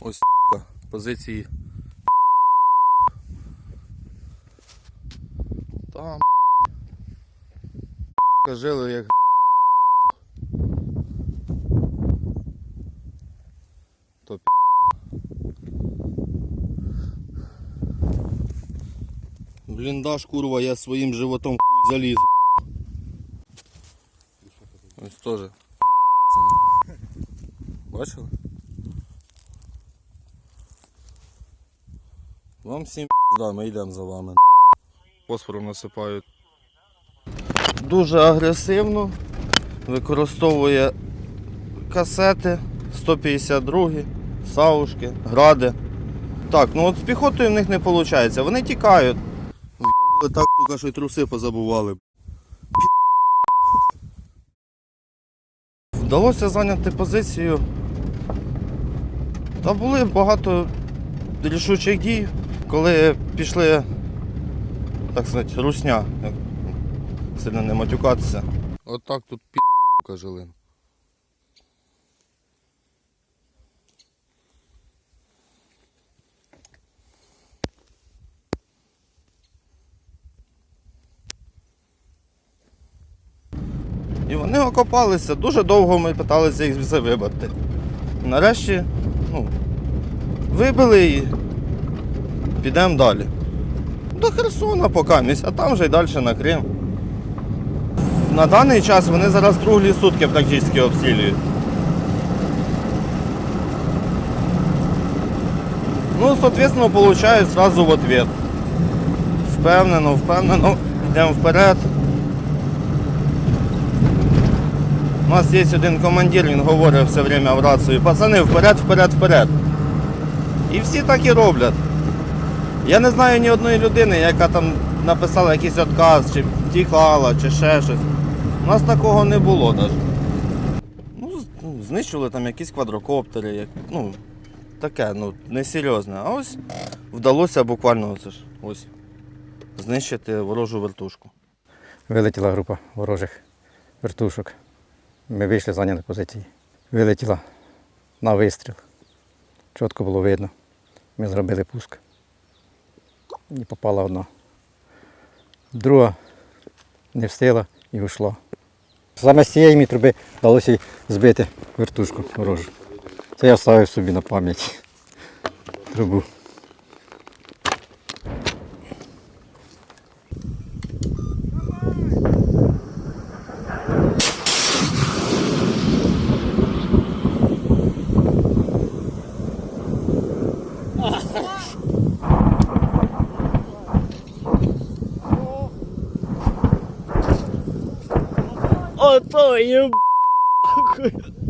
Ось позиції. Там жили як. То Бліндаж, курва, я своїм животом залізу. Ось теж. Бачили? Вам всім да, ми йдемо за вами. Фосфором насипають. Дуже агресивно. Використовує касети 152, саушки, гради. Так, ну от з піхотою в них не виходить. Вони тікають. Вйобали так, сука, що й труси позабували. Вдалося зайняти позицію. Та були багато рішучих дій, коли пішли, так сказати, русня, як сильно не матюкатися. От тут пі***ка жили. І вони окопалися. Дуже довго ми питалися їх вибити. Нарешті, ну, вибили і підемо далі. До Херсона поки місць, а там вже й далі на Крим. На даний час вони зараз круглі сутки практично обстрілюють. Ну, соответственно, получают сразу в ответ. Впевнено, впевнено, йдемо вперед. У нас є один командир, він говорить все время в рацію, пацани, вперед, вперед, вперед. І всі так і роблять. Я не знаю ні одної людини, яка там написала якийсь отказ, чи тікала, чи ще щось. У нас такого не було навіть. Ну, ну, знищили там якісь квадрокоптери, як, ну, таке, ну, несерйозне. А ось вдалося буквально оце ж, ось, знищити ворожу вертушку. Вилетіла група ворожих вертушок. Ми вийшли, зайняли позиції. Вилетіла на вистріл. Чітко було видно. Ми зробили пуск. І попала одна. Друга не встигла і йшла. Саме з цієї труби вдалося збити вертушку ворожу. Це я вставив собі на пам'ять трубу. Ото є